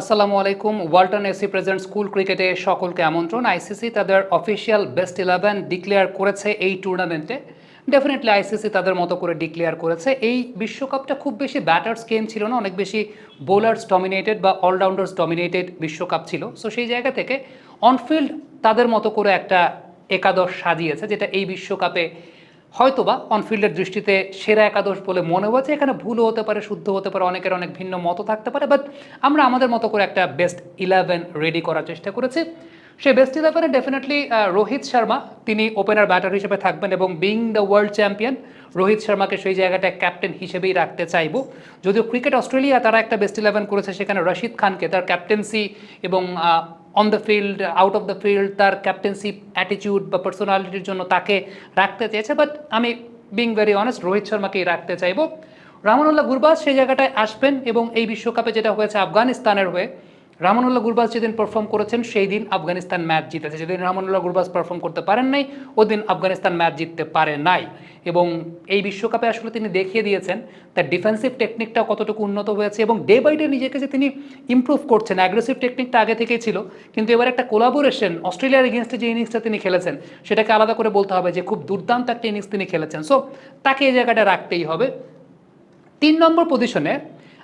আসসালামু আলাইকুম। Walton AC present school ক্রিকেটে সকলকে আমন্ত্রণ। আইসিসি তাদের অফিসিয়াল বেস্ট ইলেভেন ডিক্লেয়ার করেছে এই টুর্নামেন্টে। ডেফিনেটলি আইসিসি তাদের মতো করে ডিক্লেয়ার করেছে। এই বিশ্বকাপটা খুব বেশি ব্যাটার্স গেম ছিল না, অনেক বেশি বোলার্স ডমিনেটেড বা অলরাউন্ডার্স ডমিনেটেড বিশ্বকাপ ছিল। সো সেই জায়গা থেকে অনফিল্ড তাদের মতো করে একটা একাদশ সাজিয়েছে, যেটা এই বিশ্বকাপে হয়তোবা অনফিল্ডের দৃষ্টিতে সেরা একাদশ বলে মনে হচ্ছে এখানে ভুলও হতে পারে শুদ্ধ হতে পারে, অনেকের অনেক ভিন্ন মত থাকতে পারে বাট আমরা আমাদের মতো করে একটা বেস্ট ইলেভেন রেডি করার চেষ্টা করেছি। সে বেস্ট ইলেভেনে ডেফিনেটলি রোহিত শর্মা, তিনি ওপেনার ব্যাটার হিসেবে থাকবেন এবং being the world champion Rohit শর্মাকে সেই জায়গাটায় ক্যাপ্টেন হিসেবেই রাখতে চাইব। যদিও ক্রিকেট অস্ট্রেলিয়া তারা একটা বেস্ট ইলেভেন করেছে, সেখানে রশিদ খানকে, তার ক্যাপ্টেন্সি এবং on the field out of the field তার ক্যাপ্টেনশিপ অ্যাটিটিউড বা পার্সোনালিটির জন্য তাকে রাখতে চেয়েছে। বাট আমি বিং ভেরি অনেস্ট রোহিত শর্মাকেই রাখতে চাইব। রামানুল্লাহ গুরবাজ সেই জায়গাটায় আসবেন এবং এই বিশ্বকাপে যেটা হয়েছে আফগানিস্তানের হয়ে রামানুল্লাহ গুরবাজ যেদিন পারফর্ম করেছেন, সেই দিন আফগানিস্তান ম্যাচ জিতেছে। যেদিন রামানুল্লাহ গুরবাজ পারফর্ম করতে পারেন নাই, ওদিন আফগানিস্তান ম্যাচ জিততে পারে নাই। এবং এই বিশ্বকাপে আসলে তিনি দেখিয়ে দিয়েছেন, তার ডিফেন্সিভ টেকনিকটা কতটুকু উন্নত হয়েছে এবং ডে বাই ডে নিজেকে যে তিনি ইমপ্রুভ করছেন। অ্যাগ্রেসিভ টেকনিকটা আগে থেকেই ছিল, কিন্তু এবার একটা কোলাবোরেশন অস্ট্রেলিয়ার এগেনস্টে যে ইনিংসটা তিনি খেলেছেন, সেটাকে আলাদা করে বলতে হবে যে খুব দুর্দান্ত একটা ইনিংস তিনি খেলেছেন। সো তাকে এই জায়গাটা রাখতেই হবে। তিন নম্বর পজিশনে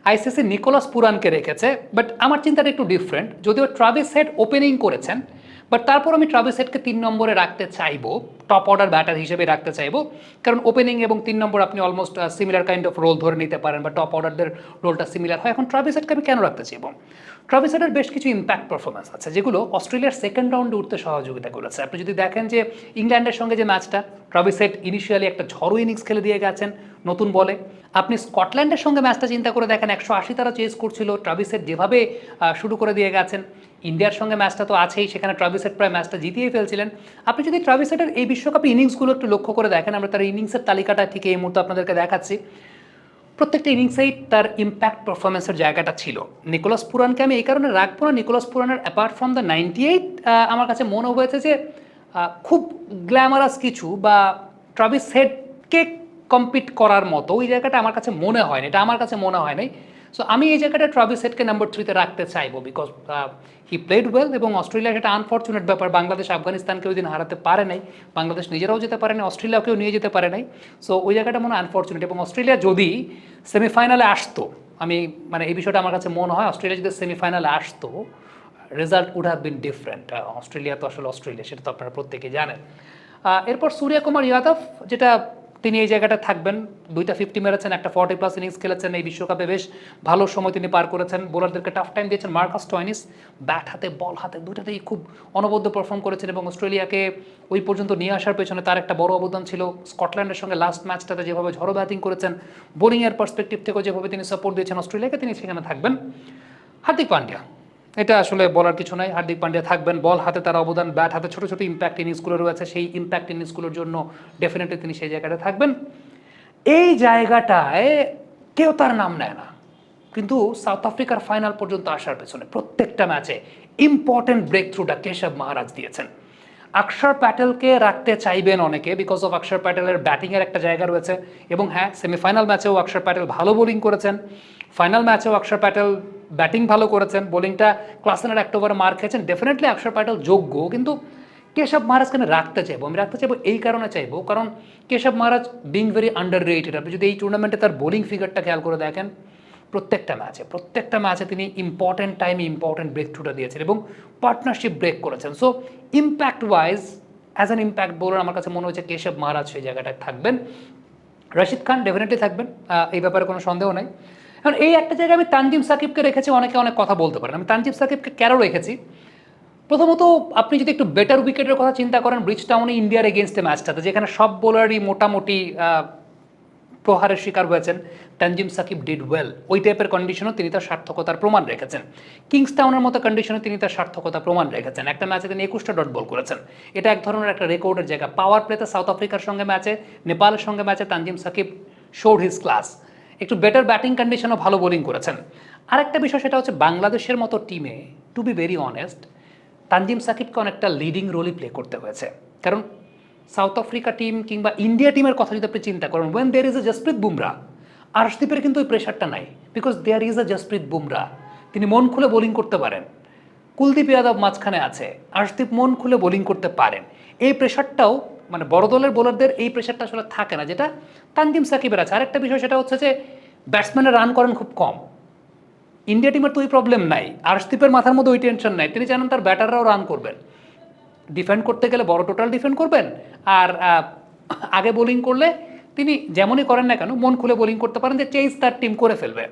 আইসিসি নিকোলাস পুরানকে রেখেছে বাট আমার চিন্তাটা একটু ডিফারেন্ট যদিও ট্রাভিস হেড ওপেনিং করেছেন বাট তারপর আমি ট্রাভিস হেডকে তিন নম্বরে রাখতে চাইব টপ অর্ডার ব্যাটার হিসেবে রাখতে চাইব। কারণ ওপেনিং এবং তিন নম্বর আপনি almost similar kind of role ধরে নিতে পারেন বা টপ অর্ডারদের রোলটা সিমিলার হয়। এখন ট্রাভিস হেডকে আমি কেন রাখতে চাইব? ট্রাভিস হেডের বেশ কিছু ইম্প্যাক্ট পারফরমেন্স আছে, যেগুলো অস্ট্রেলিয়ার সেকেন্ড রাউন্ডে উঠতে সহযোগিতা করেছে। আপনি যদি দেখেন যে ইংল্যান্ডের সঙ্গে যে ম্যাচটা ট্রাভিস হেড ইনিশিয়ালি একটা ঝড়ো ইনিংস খেলে দিয়ে গেছেন নতুন বলে। আপনি স্কটল্যান্ডের সঙ্গে ম্যাচটা চিন্তা করে দেখেন, একশো আশি তারা চেস করছিল ট্রাভিসেট যেভাবে শুরু করে দিয়ে গেছেন। ইন্ডিয়ার সঙ্গে ম্যাচটা তো আছেই, সেখানে ট্রাভিসেট প্রায় ম্যাচটা জিতিয়ে ফেলছিলেন। আপনি যদি ট্রাভিসেটের এই বিশ্বকাপে ইনিংসগুলো একটু লক্ষ্য করে দেখেন, আমরা তার ইনিংসের তালিকাটা ঠিক এই মুহূর্তে আপনাদেরকে দেখাচ্ছি। প্রত্যেকটা ইনিংসেই তার ইম্প্যাক্ট পারফরমেন্সের জায়গাটা ছিল। নিকোলাস পুরানকে আমি এই কারণে রাখব না, Nicholas পুরানের apart from the ninety eight আমার কাছে মনে হয়েছে যে খুব গ্ল্যামারাস কিছু বা ট্রাভিস হেডকে কম্পিট করার মতো, ওই জায়গাটা আমার কাছে মনে হয় না এটা আমার কাছে মনে হয় নাই সো আমি এই জায়গাটা ট্রাভিস হেডকে নাম্বার থ্রিতে রাখতে চাইব বিকজ হি প্লেড ওয়েল এবং অস্ট্রেলিয়া সেটা আনফর্চুনেট ব্যাপার। বাংলাদেশ, আফগানিস্তানকে ওই দিন হারাতে পারে নাই। বাংলাদেশ নিজেরাও যেতে পারে নাই, অস্ট্রেলিয়াকেও নিয়ে যেতে পারে নাই। সো ওই জায়গাটা মনে হয় আনফর্চুনেট এবং অস্ট্রেলিয়া যদি সেমিফাইনালে আসতো, আমি মানে এই বিষয়টা আমার কাছে মনে হয় অস্ট্রেলিয়া যদি সেমিফাইনালে আসতো result would have been different Australia তো আসলে অস্ট্রেলিয়া, সেটা তো আপনারা প্রত্যেকেই জানেন। এরপর সূর্য কুমার যাদব, যেটা তিনি এই জায়গাটা থাকবেন। দুইটা ফিফটি মেরেছেন, একটা ফর্টি প্লাস ইনিংস খেলেছেন এই বিশ্বকাপে। বেশ ভালো সময় তিনি পার করেছেন। বোলারদেরকে টাফ টাইম দিয়েছেন মার্কাস টয়নিস। ব্যাট হাতে বল হাতে দুইটাতেই খুব অনবদ্য পারফর্ম করেছেন এবং অস্ট্রেলিয়াকে ওই পর্যন্ত নিয়ে আসার পেছনে তার একটা বড় অবদান ছিল। স্কটল্যান্ডের সঙ্গে লাস্ট ম্যাচটাতে যেভাবে ঝড়ো ব্যাটিং করেছেন বোলিংয়ের পার্সপেক্টিভ থেকেও যেভাবে তিনি সাপোর্ট দিয়েছেন, অস্ট্রেলিয়াকে তিনি সেখানে থাকবেন। হার্দিক পান্ডিয়া। এটা আসলে বলার কিছু নাই। হার্দিক পান্ডিয়া থাকবেন, বল হাতে তার অবদান ব্যাট হাতে ছোট ছোট ইম্প্যাক্ট ইনিংসগুলো রয়েছে, সেই ইম্প্যাক্ট ইনিংসগুলোর জন্য ডেফিনেটলি তিনি সেই জায়গাটা থাকবেন। এই জায়গাটায় কেউ তার নাম নেয় না। কিন্তু সাউথ আফ্রিকার ফাইনাল পর্যন্ত আসার পেছনে প্রত্যেকটা ম্যাচে ইম্পর্টেন্ট ব্রেক থ্রুটা কেশব মহারাজ দিয়েছেন। অক্ষর প্যাটেলকে রাখতে চাইবেন অনেকে বিকজ অফ অক্ষর প্যাটেলের ব্যাটিংয়ের একটা জায়গা রয়েছে। এবং হ্যাঁ সেমিফাইনাল ম্যাচেও অক্ষর প্যাটেল ভালো বোলিং করেছেন। ফাইনাল ম্যাচেও অক্ষর প্যাটেল ব্যাটিং ভালো করেছেন, বোলিংটা ক্লাসেনের একটা ওভারে মার খেয়েছেন। ডেফিনেটলি অক্ষর প্যাটেল যোগ্য, কিন্তু কেশব মহারাজকে আমি রাখতে চাইব। আমি রাখতে চাইব এই কারণে চাইব, কারণ Keshav Maharaj being very underrated আপনি যদি এই টুর্নামেন্টে তার বোলিং ফিগারটা খেয়াল করে দেখেন, প্রত্যেকটা ম্যাচে প্রত্যেকটা ম্যাচে তিনি ইম্পর্টেন্ট টাইমে ইম্পর্টেন্ট ব্রেক থ্রুটা দিয়েছেন এবং পার্টনারশিপ ব্রেক করেছেন। So impact wise as an impact bowler আমার কাছে মনে হচ্ছে কেশব মহারাজ সেই জায়গাটায় থাকবেন। রশিদ খান ডেফিনেটলি থাকবেন এই ব্যাপারে কোনো সন্দেহ নেই। এখন এই একটা জায়গায় আমি তানজিম সাকিবকে রেখেছি, অনেকে অনেক কথা বলতে পারেন। আমি তানজিম সাকিবকে কেন রেখেছি? প্রথমত, আপনি যদি একটু বেটার উইকেটের কথা চিন্তা করেন ব্রিজ টাউনে ইন্ডিয়ার এগেনস্টে ম্যাচটাতে যেখানে সব বোলারই মোটামুটি প্রহারের শিকার হয়েছেন। তানজিম সাকিব ডিড ওয়েল ওই টাইপের কন্ডিশনও তিনি তার সার্থকতার প্রমাণ রেখেছেন। কিংস টাউনের মতো কন্ডিশনে তিনি তার সার্থকতা প্রমাণ রেখেছেন। একটা ম্যাচে তিনি একুশটা ডট বল করেছেন। এটা এক ধরনের একটা রেকর্ডের জায়গা। পাওয়ার প্লেতে সাউথ আফ্রিকার সঙ্গে ম্যাচে নেপালের সঙ্গে ম্যাচে Tanzim Sakib showed his class একটু বেটার ব্যাটিং কন্ডিশনও ভালো বোলিং করেছেন। আরেকটা বিষয় সেটা হচ্ছে বাংলাদেশের মতো টিমে to be very honest Tanzim সাকিবকে অনেকটা লিডিং রোলই প্লে করতে হয়েছে। কারণ সাউথ আফ্রিকা টিম কিংবা ইন্ডিয়া টিমের কথা যদি আপনি চিন্তা করেন when there is a Jasprit Bumrah আর্শদীপের কিন্তু ওই প্রেশারটা নাই। Because there is a Jasprit Bumrah তিনি মন খুলে বোলিং করতে পারেন। কুলদীপ যাদব মাঝখানে আছে আর্শদীপ মন খুলে বোলিং করতে পারেন। এই প্রেশারটাও মানে বড় দলের বোলারদের এই প্রেশারটা আসলে থাকে না, যেটা তানজিম সাকিবের আছে। আরেকটা বিষয় সেটা হচ্ছে যে ব্যাটসম্যানের রান করেন খুব কম। ইন্ডিয়া টিমের তো ওই প্রবলেম নাই। আর্শদীপের মাথার মধ্যে ওই টেনশন নাই। তিনি জানেন তার ব্যাটাররাও রান করবেন। ডিফেন্ড করতে গেলে বড় টোটাল ডিফেন্ড করবেন। আর আগে বোলিং করলে তিনি যেমনই করেন না কেন, মন খুলে বোলিং করতে পারেন যে চেঞ্জ তার টিম করে ফেলবে।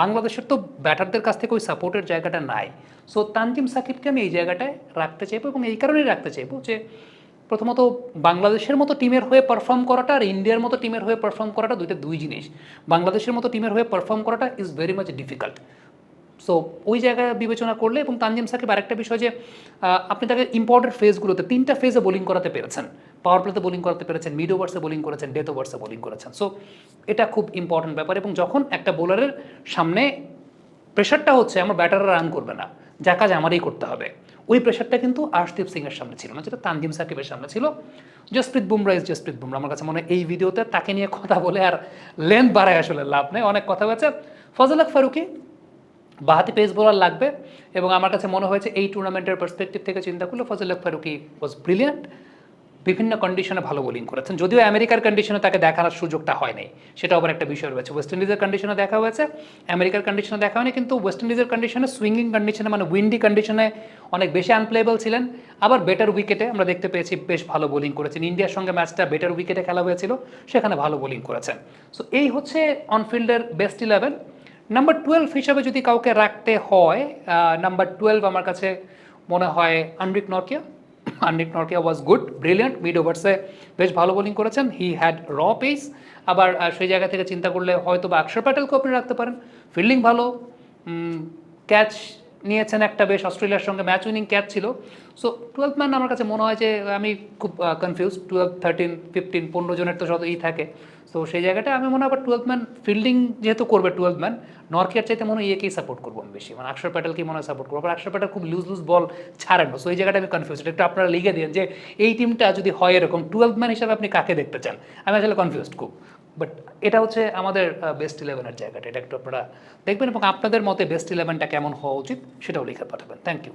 বাংলাদেশের তো ব্যাটারদের কাছ থেকে ওই সাপোর্টের জায়গাটা নাই। সো তানজিম সাকিবকে আমি এই জায়গাটায় রাখতে চাইব এবং এই কারণেই রাখতে চাইব যে প্রথমত বাংলাদেশের মতো টিমের হয়ে পারফর্ম করাটা আর ইন্ডিয়ার মতো টিমের হয়ে পারফর্ম করাটা দুইটা দুই জিনিস। বাংলাদেশের মতো টিমের হয়ে পারফর্ম করাটা is very much difficult so ওই জায়গায় বিবেচনা করলে এবং তানজিম সাকিব আরেকটা বিষয় যে আপনি তাকে ইম্পর্টেন্ট ফেজগুলোতে তিনটা ফেজে বোলিং করাতে পেরেছেন। পাওয়ার প্লেতে বোলিং করাতে পেরেছেন মিড ওভার্সে বোলিং করেছেন ডেথ ওভার্সে বোলিং করেছেন। সো এটা খুব ইম্পর্টেন্ট ব্যাপার এবং যখন একটা বোলারের সামনে প্রেশারটা হচ্ছে, আমার ব্যাটাররা রান করবে না। যা কাজ আমারই করতে হবে। ওই প্রেশারটা কিন্তু আর্শদীপ সিং এর সামনে ছিল না, যেটা তানজিম সাকিবের সামনে ছিল। জসপ্রীত বুমরা ইজ জসপ্রীত বুমরা। আমার কাছে মনে হয় এই ভিডিওতে তাকে নিয়ে কথা বলে আর লেন্থ বাড়ায় আসলে লাভ নেই। অনেক কথা হয়েছে। ফজল আক ফারুকি, বাহাতি পেস বোলার লাগবে। এবং আমার কাছে মনে হয়েছে এই টুর্নামেন্টের পার্সপেক্টিভ থেকে চিন্তা করলে ফজল আক ফারুকি ওয়াজ ব্রিলিয়ান্ট বিভিন্ন কন্ডিশনে ভালো বোলিং করেছেন। যদিও আমেরিকার কন্ডিশনে তাকে দেখানোর সুযোগটা হয় নাই সেটা আবার একটা বিষয় রয়েছে। ওয়েস্ট ইন্ডিজের কন্ডিশনে দেখা হয়েছে, আমেরিকার কন্ডিশনে দেখা হয়নি, কিন্তু ওয়েস্ট ইন্ডিজের কন্ডিশনে সুইঙ্গিং কন্ডিশনে মানে উইন্ডি কন্ডিশনে অনেক বেশি আনপ্লেয়েবল ছিলেন। আবার বেটার উইকেটে আমরা দেখতে পেয়েছি বেশ ভালো বোলিং করেছেন। ইন্ডিয়ার সঙ্গে ম্যাচটা বেটার উইকেটে খেলা হয়েছিল, সেখানে ভালো বোলিং করেছেন। সো এই হচ্ছে অনফিল্ডের বেস্ট ইলেভেন নাম্বার টুয়েলভ হিসাবে যদি কাউকে রাখতে হয় নাম্বার টুয়েলভ আমার কাছে মনে হয় Anrich Nortje Anrich Nortje was good brilliant mid ওভার্সে বেশ ভালো বোলিং করেছেন। হি হ্যাড র পেস আবার সেই জায়গা থেকে চিন্তা করলে হয়তো বা অক্ষর প্যাটেলকে আপনি রাখতে পারেন। ফিল্ডিং ভালো ক্যাচ নিয়েছেন একটা বেশ অস্ট্রেলিয়ার সঙ্গে ম্যাচ উইনিং ক্যাচ ছিল। সো টুয়েলভ ম্যান আমার কাছে মনে হয় যে, আমি খুব কনফিউজ টুয়েলভ থার্টিন ফিফটিন পনেরো জনের তো যত ই থাকে। তো সেই জায়গাটা আমি মনে হয় আবার টুয়েলভ ম্যান ফিল্ডিং যেহেতু করবে টুয়েলভ ম্যান নরকিয়ার চাইতে মনে হয় ইয়েকেই সাপোর্ট করব আমি বেশি। মানে অক্ষর প্যাটেলকেই মনে হয় সাপোর্ট করব? আবার অক্ষর প্যাটেল খুব লুজ লুজ বল ছাড়েন সো এই জায়গাটা আমি কনফিউজ একটু আপনারা লিখে দিন যে, এই টিমটা যদি হয় এরকম টুয়েলভ ম্যান হিসাবে আপনি কাকে দেখতে চান? আমি আসলে কনফিউজ খুব। বাট এটা হচ্ছে আমাদের বেস্ট ইলেভেনের জায়গাটা। এটা একটু আপনারা দেখবেন এবং আপনাদের মতে বেস্ট ইলেভেনটা কেমন হওয়া উচিত সেটাও লিখে পাঠাবেন। Thank you